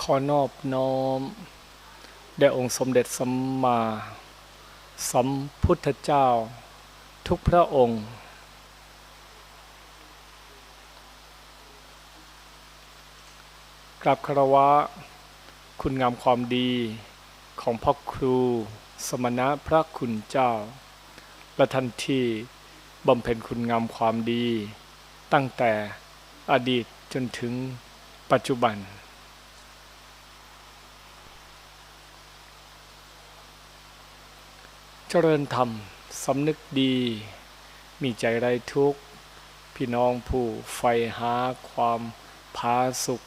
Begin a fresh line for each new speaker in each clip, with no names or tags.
ขอนอบน้อมแด่องค์สมเด็จสัมมาสัมพุทธเจ้า ทุกพระองค์ กราบคารวะ คุณงามความดีของพ่อครู สมณะพระคุณเจ้า และทันทีบำเพ็ญคุณงามความดี ตั้งแต่อดีตจนถึงปัจจุบัน เจริญธรรมสำนึกดี มีใจไรทุกข์ พี่น้องผู้ใฝ่หาความพาสุข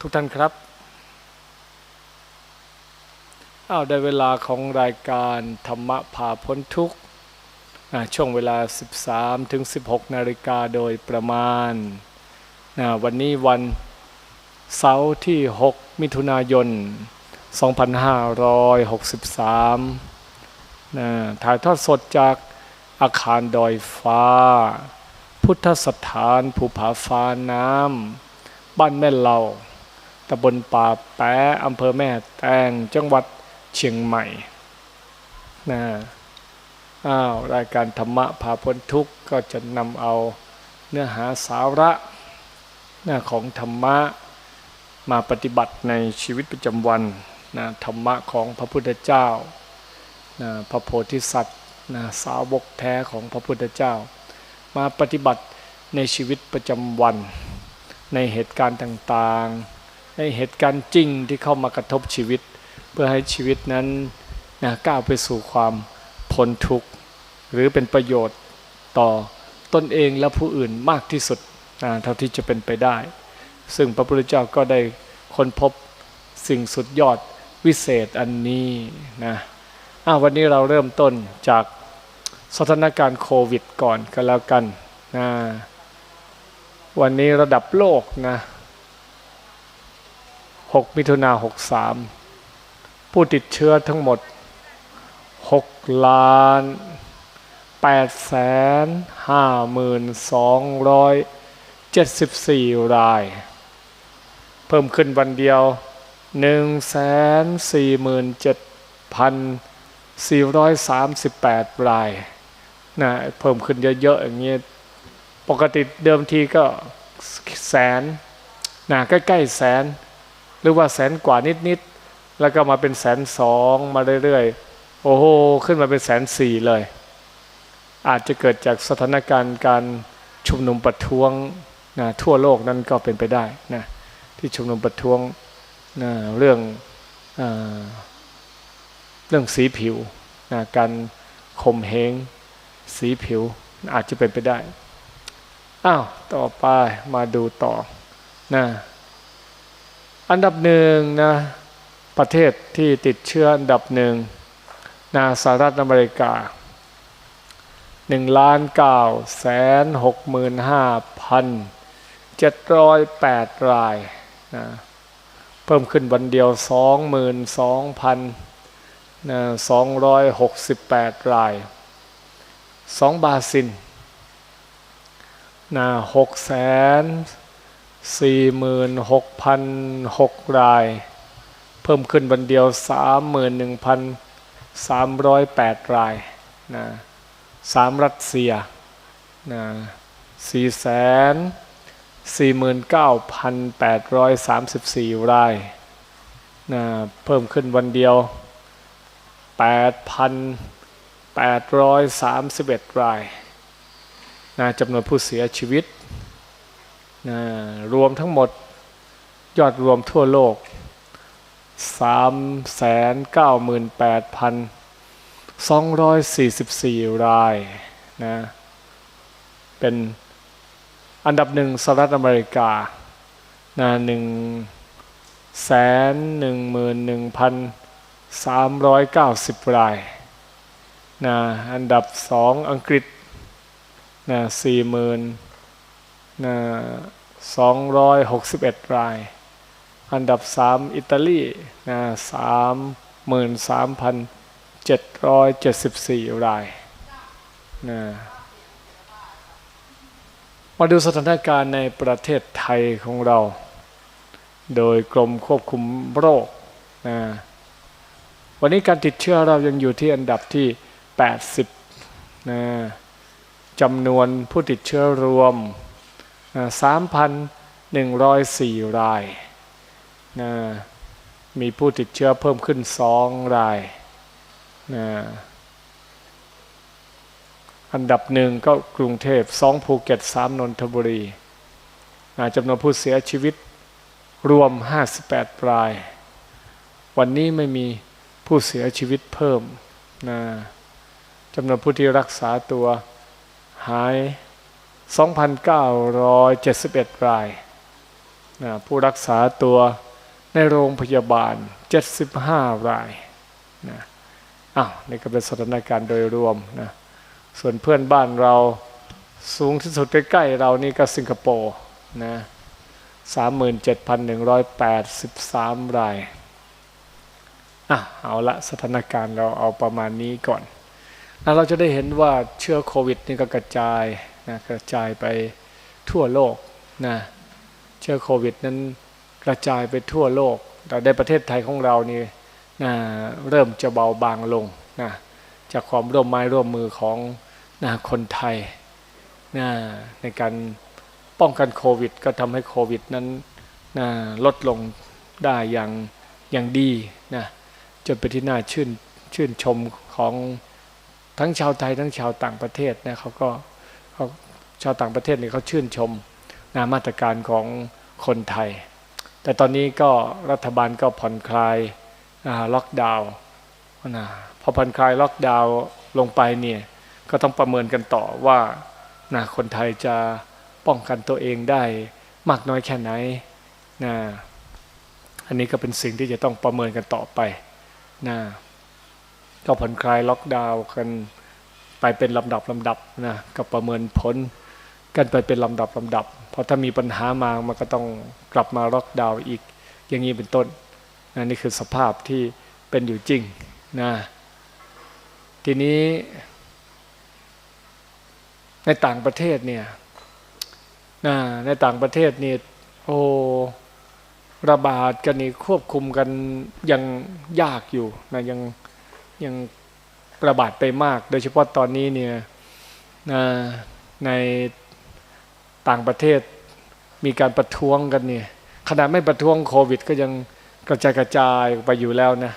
ทุกท่านครับอ้าวได้เวลาของรายการธรรมะพาพ้นทุกข์ช่วงเวลา 13 ถึง 16 นาฬิกาโดยประมาณ วันนี้วันเสาร์ที่ 6 มิถุนายน 2563นะ ถ่ายทอดสดจากอาคารดอยฟ้า พุทธสถานภูผาฟ้าน้ำบ้านแม่เหล่าตำบลป่าแปะอำเภอแม่แตงจังหวัดเชียงใหม่นะอ้าวรายการธรรมะพาพ้นทุกข์ก็จะนำเอาเนื้อหาสาระนะของธรรมะมาปฏิบัติในชีวิตประจำวันนะธรรมะของพระพุทธเจ้า นะพระโพธิสัตว์นะสาวกแท้ของพระพุทธเจ้า มาปฏิบัติในชีวิตประจำวัน ในเหตุการณ์ต่างๆ ในเหตุการณ์จริงที่เข้ามากระทบชีวิต เพื่อให้ชีวิตนั้นนะก้าวไปสู่ความพ้นทุกข์ หรือเป็นประโยชน์ต่อตนเองและผู้อื่นมากที่สุดนะเท่าที่จะเป็นไปได้ ซึ่งพระพุทธเจ้าก็ได้ค้นพบสิ่งสุดยอดวิเศษอันนี้นะ วันนี้เราเริ่มต้นจากสถานการณ์โควิดก่อนก็แล้วกันนะวันนี้ระดับโลกนะ 6 มิถุนา63 ผู้ติดเชื้อทั้งหมด 6 ล้าน8แสน5หมื่น274 ราย เพิ่มขึ้นวันเดียว 1 4 7 438 รายนะเพิ่มขึ้นเยอะๆอย่างเงี้ยปกติเดิมทีก็แสนนะใกล้ๆแสน หรือว่าแสนกว่านิดๆ แล้วก็มาเป็นแสนสองมาเรื่อยๆ โอ้โห ขึ้นมาเป็นแสนสี่เลย อาจจะเกิดจากสถานการณ์การชุมนุมประท้วงนะทั่วโลกนั้นก็เป็นไปได้นะที่ชุมนุมประท้วงนะเรื่องอ เรื่องสีผิวนะการข่มเหงสีผิวอาจจะเป็นไปได้ อ้าวต่อไปมาดูต่อนะอันดับหนึ่งนะประเทศที่ติดเชื้ออันดับหนึ่งนาสหรัฐอเมริกาหนึ่งล้านเก้าแสนหกหมื่นห้าพันเจ็ดร้อยแปดรายนะเพิ่มขึ้นวันเดียวส 268 ราย 2 บาซินนะ6แสน46,006 ราย เพิ่มขึ้นวันเดียว 31,308 รายนะ3รัสเซียนะ4แสน49,834 รายนะเพิ่มขึ้นวันเดียว ปดพันแปดร้อยสามสิบเอ็ดรายนะจำนวนผู้เสียชีวิตนะรวมทั้งหมดยอดรวมทั่วโลกสามแสนเก้าหมื่นแปดพันสองร้อยสี่สิบสี่รายนะเป็นอันดับหนึ่งสหรัฐอเมริกานะหนึ่งแสนหนึ่งหมื่นหนึ่งพัน สามร้อยเก้าสิบรายนะอันดับสองอังกฤษนะสี่หมื่นนะสองร้อยหกสิบเอ็ดราย อันดับสามอิตาลีนะสามหมื่นสามพันเจ็ดร้อยเจ็ดสิบสี่รายนะมาดูสถานการณ์ในประเทศไทยของเรา โดยกรมควบคุมโรคนะ วันนี้การติดเชื้อเรายังอยู่ที่อันดับที่ 80นะจำนวนผู้ติดเชื้อรวมนะ3,104 รายนะมีผู้ติดเชื้อเพิ่มขึ้นสองรายนะอันดับหนึ่งก็กรุงเทพสองภูเก็ตสามนนทบุรีนะจำนวนผู้เสียชีวิตรวม 58 ราย วันนี้ไม่มี ผู้เสียชีวิตเพิ่มนะจำนวนผู้ที่รักษาตัวหาย 2,971 รายนะผู้รักษาตัวในโรงพยาบาล 75 รายนะอ้าวนี่ก็เป็นสถานการณ์โดยรวมนะส่วนเพื่อนบ้านเราสูงที่สุดใกล้ๆเรานี่ก็สิงคโปร์นะ37,183 ราย อะเอาละสถานการณ์เราเอาประมาณนี้ก่อนแล้วเราจะได้เห็นว่าเชื้อโควิดนี่ก็กระจายนะกระจายไปทั่วโลกนะเชื้อโควิดนั้นกระจายไปทั่วโลก แต่ในประเทศไทยของเรานี่นะเริ่มจะเบาบางลงนะจากความร่วมไม้ร่วมมือของนะคนไทยนะในการป้องกันโควิด ก็ทำให้โควิดนั้นนะลดลงได้อย่างอย่างดีนะ จนเป็นที่น่าชื่นชื่นชมของทั้งชาวไทยทั้งชาวต่างประเทศนะเขาก็เขาชาวต่างประเทศนี่เขาชื่นชมนะมาตรการของคนไทย แต่ตอนนี้ก็รัฐบาลก็ผ่อนคลายล็อกดาวน์นะพอผ่อนคลายล็อกดาวน์ลงไปเนี่ยก็ต้องประเมินกันต่อว่านะคนไทยจะป้องกันตัวเองได้มากน้อยแค่ไหนนะอันนี้ก็เป็นสิ่งที่จะต้องประเมินกันต่อไป นะก็ผ่อนคลายล็อกดาวน์กันไปเป็นลำดับลำดับนะก็ประเมินผลกันไปเป็นลำดับลำดับ เพราะถ้ามีปัญหามามันก็ต้องกลับมาล็อกดาวน์อีก อย่างนี้เป็นต้นนะนี่คือสภาพที่เป็นอยู่จริงนะทีนี้ในต่างประเทศเนี่ยนะในต่างประเทศนี่โอ้ ระบาดกันนี่ควบคุมกันยังยากอยู่นะยังยังระบาดไปมาก โดยเฉพาะตอนนี้เนี่ยในต่างประเทศมีการประท้วงกันเนี่ยขนาดไม่ประท้วงโควิด ก็ยังกระจายกระจายไปอยู่แล้วนะ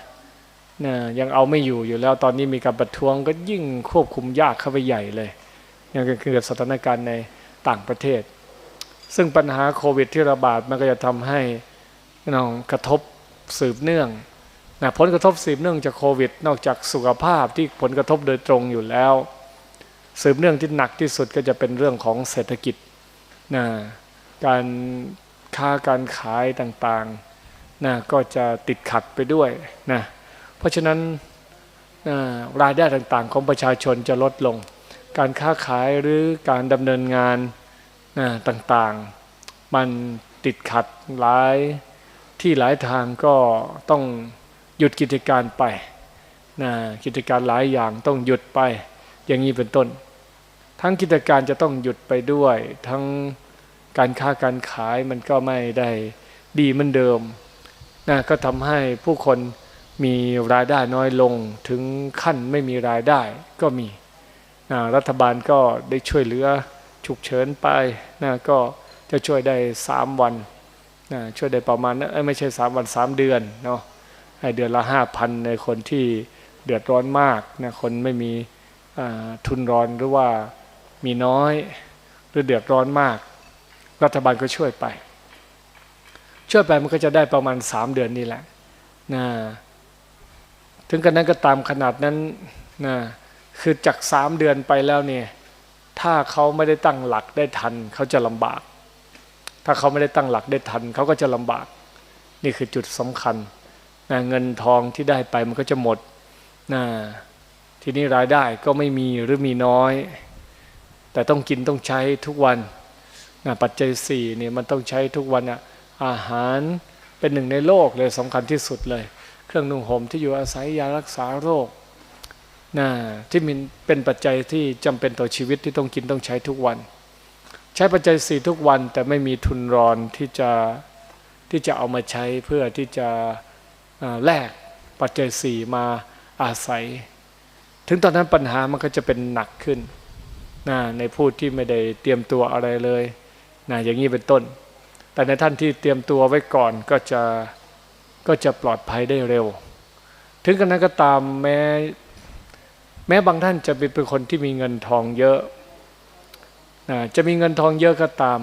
นะยังเอาไม่อยู่อยู่แล้วตอนนี้มีการประท้วงก็ยิ่งควบคุมยากเข้าไปใหญ่เลยยังเกิดสถานการณ์ในต่างประเทศ ซึ่งปัญหาโควิดที่ระบาดมันก็จะทำให้ น้องกระทบสืบเนื่องนะผลกระทบสืบเนื่องจากโควิด นอกจากสุขภาพที่ผลกระทบโดยตรงอยู่แล้ว สืบเนื่องที่หนักที่สุดก็จะเป็นเรื่องของเศรษฐกิจนะการค้าการขายต่างๆนะก็จะติดขัดไปด้วยนะเพราะฉะนั้นนะรายได้ต่างๆ ของประชาชนจะลดลง การค้าขายหรือการดำเนินงานนะต่างๆ มันติดขัดหลาย ที่หลายทางก็ต้องหยุดกิจการไปนะกิจการหลายอย่างต้องหยุดไป อย่างนี้เป็นต้น ทั้งกิจการจะต้องหยุดไปด้วย ทั้งการค้าการขายมันก็ไม่ได้ดีเหมือนเดิมนะก็ทำให้ผู้คนมีรายได้น้อยลงถึงขั้นไม่มีรายได้ก็มีนะรัฐบาลก็ได้ช่วยเหลือฉุกเฉินไปนะก็จะช่วยได้สามวัน ช่วยได้ประมาณนะไม่ใช่สามวันสามเดือนเนาะให้เดือนละห้าพันในคนที่เดือดร้อนมากนะคนไม่มีทุนร้อนหรือว่ามีน้อยหรือเดือดร้อนมาก รัฐบาลก็ช่วยไป ช่วยไปมันก็จะได้ประมาณสามเดือนนี่แหละนะถึงกันนั้นก็ตามขนาดนั้นนะคือจากสามเดือนไปแล้วเนี่ยถ้าเขาไม่ได้ตั้งหลักได้ทันเขาจะลำบาก ถ้าเขาไม่ได้ตั้งหลักได้ทัน เขาก็จะลำบาก นี่คือจุดสำคัญนะเงินทองที่ได้ไปมันก็จะหมดนะทีนี้รายได้ก็ไม่มีหรือมีน้อย แต่ต้องกินต้องใช้ทุกวันนะปัจจัยสี่เนี่ยมันต้องใช้ทุกวันอะอาหารเป็นหนึ่งในโลกเลยสำคัญที่สุดเลย เครื่องนุ่งห่มที่อยู่อาศัยยารักษาโรคนะที่มีเป็นปัจจัยที่จำเป็นต่อชีวิตที่ต้องกินต้องใช้ทุกวัน ใช้ปัจจัยสี่ทุกวันแต่ไม่มีทุนรอนที่จะที่จะเอามาใช้เพื่อที่จะแลกปัจจัยสี่มาอาศัย ถึงตอนนั้นปัญหามันก็จะเป็นหนักขึ้นนะในผู้ที่ไม่ได้เตรียมตัวอะไรเลยนะอย่างนี้เป็นต้น แต่ในท่านที่เตรียมตัวไว้ก่อนก็จะก็จะปลอดภัยได้เร็ว ถึงกันนั้นก็ตามแม้แม้บางท่านจะเป็นคนที่มีเงินทองเยอะ จะมีเงินทองเยอะก็ตาม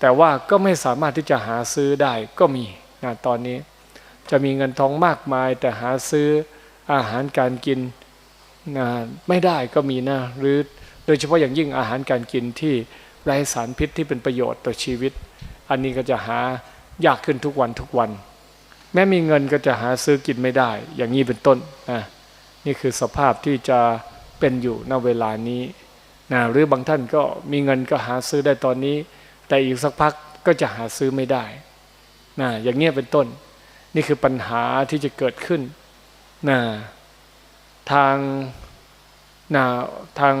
แต่ว่าก็ไม่สามารถที่จะหาซื้อได้ก็มีนะตอนนี้ จะมีเงินทองมากมาย แต่หาซื้ออาหารการกินนะไม่ได้ก็มีนะหรือโดยเฉพาะอย่างยิ่งอาหารการกินที่ไร้สารพิษที่เป็นประโยชน์ต่อชีวิต อันนี้ก็จะหายากขึ้นทุกวันทุกวัน แม้มีเงินก็จะหาซื้อกินไม่ได้ อย่างนี้เป็นต้นนะนี่คือสภาพที่จะเป็นอยู่ณเวลานี้ นะหรือบางท่านก็มีเงินก็หาซื้อได้ตอนนี้ แต่อีกสักพักก็จะหาซื้อไม่ได้นะอย่างนี้ยเป็นต้น นี่คือปัญหาที่จะเกิดขึ้นนะทางนะทาง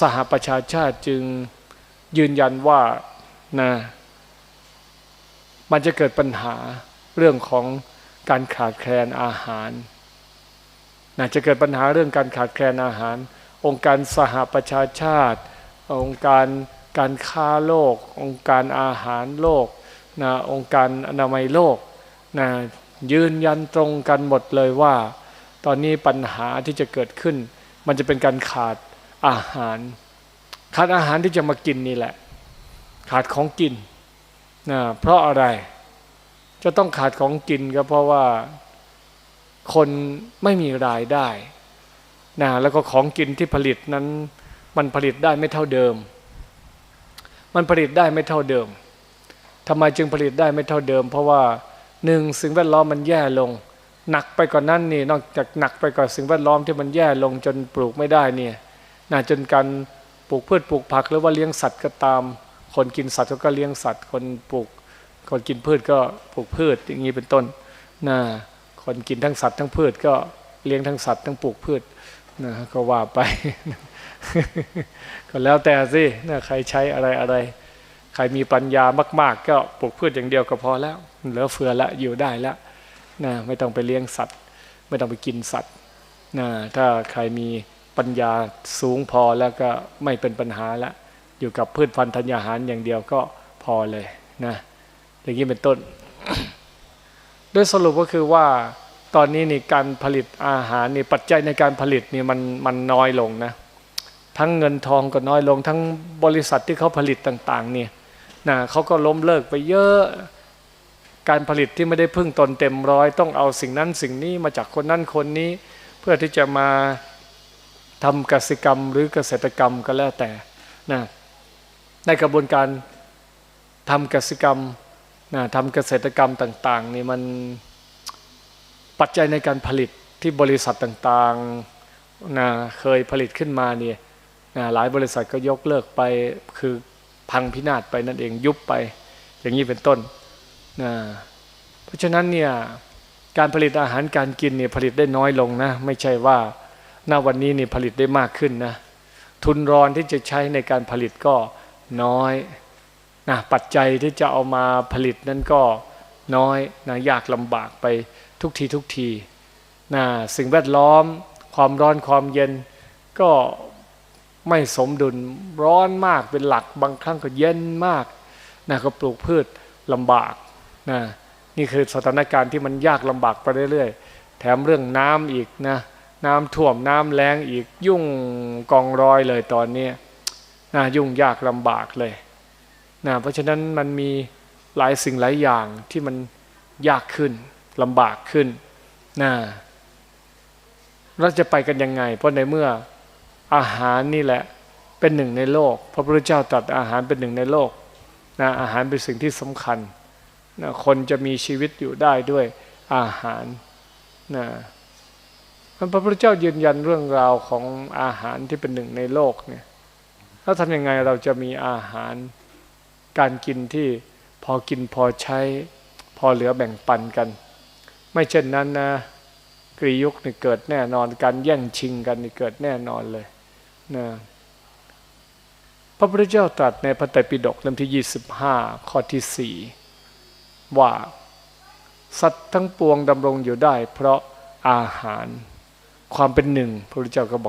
สหประชาชาติจึงยืนยันว่านะมันจะเกิดปัญหาเรื่องของการขาดแคลนอาหารนะจะเกิดปัญหาเรื่องการขาดแคลนอาหาร องค์การสหประชาชาติ องค์การการค้าโลก องค์การอาหารโลกนะองค์การอนามัยโลกนะยืนยันตรงกันหมดเลยว่า ตอนนี้ปัญหาที่จะเกิดขึ้น มันจะเป็นการขาดอาหาร ขาดอาหารที่จะมากินนี่แหละ ขาดของกินนะเพราะอะไรจะต้องขาดของกินก็เพราะว่าคนไม่มีรายได้ นะแล้วก็ของกินที่ผลิตนั้น มันผลิตได้ไม่เท่าเดิม มันผลิตได้ไม่เท่าเดิมทำไมจึงผลิตได้ไม่เท่าเดิม เพราะว่าหนึ่งสิ่งแวดล้อมมันแย่ลง หนักไปกว่านนั้นนี่นอกจากหนักไปกว่าสิ่งแวดล้อมที่มันแย่ลงจนปลูกไม่ได้เนี่ยนะจนการปลูกพืชปลูกผักหรือว่าเลี้ยงสัตว์ก็ตาม คนกินสัตว์ก็เลี้ยงสัตว์ คนปลูกคนกินพืชก็ปลูกพืชอย่างนี้เป็นต้นนะคนกินทั้งสัตว์ทั้งพืชก็เลี้ยงทั้งสัตว์ทั้งปลูกพืช นะก็ว่าไป ก็แล้วแต่สินะใครใช้อะไรอะไร ใครมีปัญญามาก ๆ ก็ปลูกพืชอย่างเดียวก็พอแล้ว เหลือเฟือละอยู่ได้ล้วนะไม่ต้องไปเลี้ยงสัตว์ ไม่ต้องไปกินสัตว์นะถ้าใครมีปัญญาสูงพอแล้วก็ไม่เป็นปัญหาละ อยู่กับพืชพันธุ์ธัญญาหารอย่างเดียวก็พอเลยนะอย่างนี้เป็นต้น โดยสรุปก็คือว่า ตอนนี้นี่การผลิตอาหารนี่ปัจจัยในการผลิตนี่มันมันน้อยลงนะ ทั้งเงินทองก็น้อยลง ทั้งบริษัทที่เขาผลิตต่างๆเนี่ยนะเขาก็ล้มเลิกไปเยอะการผลิตที่ไม่ได้พึ่งตนเต็มร้อย ต้องเอาสิ่งนั้นสิ่งนี้มาจากคนนั้นคนนี้ เพื่อที่จะมาทำกสิกรรมหรือเกษตรกรรมก็แล้วแต่นะในกระบวนการทำกสิกรรมนะทำเกษตรกรรมต่าง ๆ นี่มัน ปัจจัยในการผลิตที่บริษัทต่างๆนะเคยผลิตขึ้นมาเนี่ยนะหลายบริษัทก็ยกเลิกไปคือพังพินาศไปนั่นเองยุบไป อย่างนี้เป็นต้นนะเพราะฉะนั้นเนี่ยการผลิตอาหารการกินเนี่ยผลิตได้น้อยลงนะไม่ใช่ว่าณวันนี้นี่ผลิตได้มากขึ้นนะทุนรอนที่จะใช้ในการผลิตก็น้อยนะปัจจัยที่จะเอามาผลิตนั้นก็ น้อยนะยากลำบากไปทุกทีทุกทีนะสิ่งแวดล้อม ความร้อนความเย็น ก็ไม่สมดุลร้อนมากเป็นหลักบางครั้งก็เย็นมากนะก็ปลูกพืชลำบากนะนี่คือสถานการณ์ที่มันยากลำบากไปเรื่อยๆ แถมเรื่องน้ำอีกนะน้ำท่วมน้ำแรงอีกยุ่งกองรอยเลยตอนนี้นะยุ่งยากลำบากเลยนะเพราะฉะนั้นมันมี หลายสิ่งหลายอย่างที่มันยากขึ้นลำบากขึ้นนะเราจะไปกันยังไง เพราะในเมื่ออาหารนี่แหละเป็นหนึ่งในโลก พระพุทธเจ้าตรัสอาหารเป็นหนึ่งในโลกนะอาหารเป็นสิ่งที่สำคัญนะคนจะมีชีวิตอยู่ได้ด้วยอาหารนะพระพุทธเจ้ายืนยันเรื่องราวของอาหารที่เป็นหนึ่งในโลกเนี่ยแล้วทำยังไงเราจะมีอาหารการกินที่ พอกินพอใช้ พอเหลือแบ่งปันกัน ไม่เช่นนั้นนะกรียุคนี่เกิดแน่นอนการแย่งชิงกันนี่เกิดแน่นอนเลยนะพระพุทธเจ้าตรัสในพระไตรปิฎกเล่มที่ 25 ข้อที่ 4 ว่า สัตว์ทั้งปวงดำรงอยู่ได้ เพราะอาหารความเป็นหนึ่งพระพุทธเจ้าก็บอก